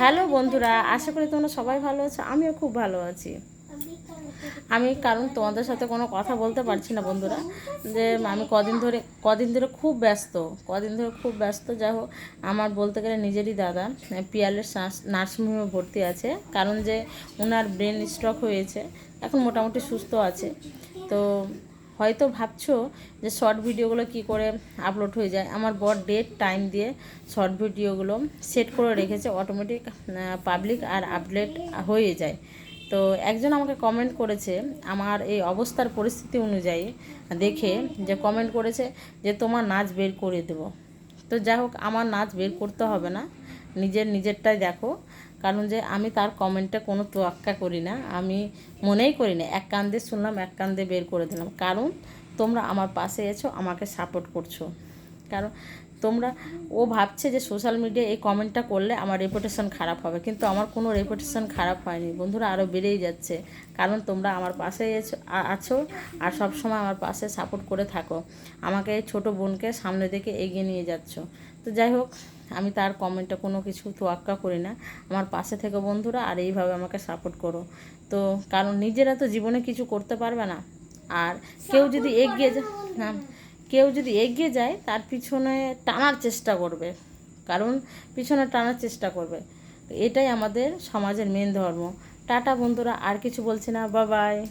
Hello বন্ধুরা, আশা করি তোমরা সবাই ভালো আছো, আমিও খুব ভালো আছি। আমি কারণ তোমাদের সাথে কোনো কথা বলতে পারছি না বন্ধুরা, যে আমি কদিন ধরে কদিন ধরে খুব ব্যস্ত, কদিন ধরে খুব ব্যস্ত, যাই হোক, আমার বলতে গেলে নিজেরই দাদা, পিয়ালের নার্সিংহোমে ভর্তি আছে, কারণ যে ওনার ব্রেন স্ট্রোক হয়েছে, এখন মোটামুটি সুস্থ আছে, তো হয়তো ভাবছ যে শর্ট ভিডিওগুলো কি করে আপলোড হয়ে যায়। আমার বর ডেট টাইম দিয়ে শর্ট ভিডিওগুলো সেট করে রেখেছে অটোমেটিক পাবলিক আর আপডেট হয়ে যায়। তো একজন আমাকে কমেন্ট করেছে আমার এই অবস্থার পরিস্থিতি অনুযায়ী দেখে যে কমেন্ট করেছে যে তোমার নাচ বের করে দেবো। তো যাই হোক, আমার নাচ বের করতে হবে না। নিজের নিজেরটাই দেখো। কারণ যে আমি তার কমেন্টে কোনো তোয়াক্কা করি না, আমি মনেই করি না। এক কান্দে শুনলাম, এক কান্দে বের করে দিলাম। কারণ তোমরা আমার পাশে এসো, আমাকে সাপোর্ট করছ। কারণ তোমরা ও ভাবছে যে সোশ্যাল মিডিয়ায় এই কমেন্টটা করলে আমার রেপুটেশন খারাপ হবে কিন্তু আমার কোনো রেপুটেশন খারাপ হয়নি। বন্ধুরা আরও বেড়েই যাচ্ছে কারণ তোমরা আমার পাশে আছো আর সব সময় আমার পাশে সাপোর্ট করে থাকো। আমাকে এই ছোটো বোনকে সামনে দিকে এগিয়ে নিয়ে যাচ্ছ। তো যাই হোক আমি তার কমেন্টটা কোনো কিছু তোয়াক্কা করি না। আমার পাশে থেকে বন্ধুরা আর এইভাবে আমাকে সাপোর্ট করো। তো কারণ নিজেরা তো জীবনে কিছু করতে পারবে না। আর কেউ যদি এগিয়ে যায় হ্যাঁ। কেউ যদি এগিয়ে যায়, তার পিছনে টানার চেষ্টা করবে। কারণ পিছনে টানার চেষ্টা করবে। এটাই আমাদের সমাজের মেন ধর্ম। টাটা বন্ধুরা, আর কিছু বলছি না। বাবাই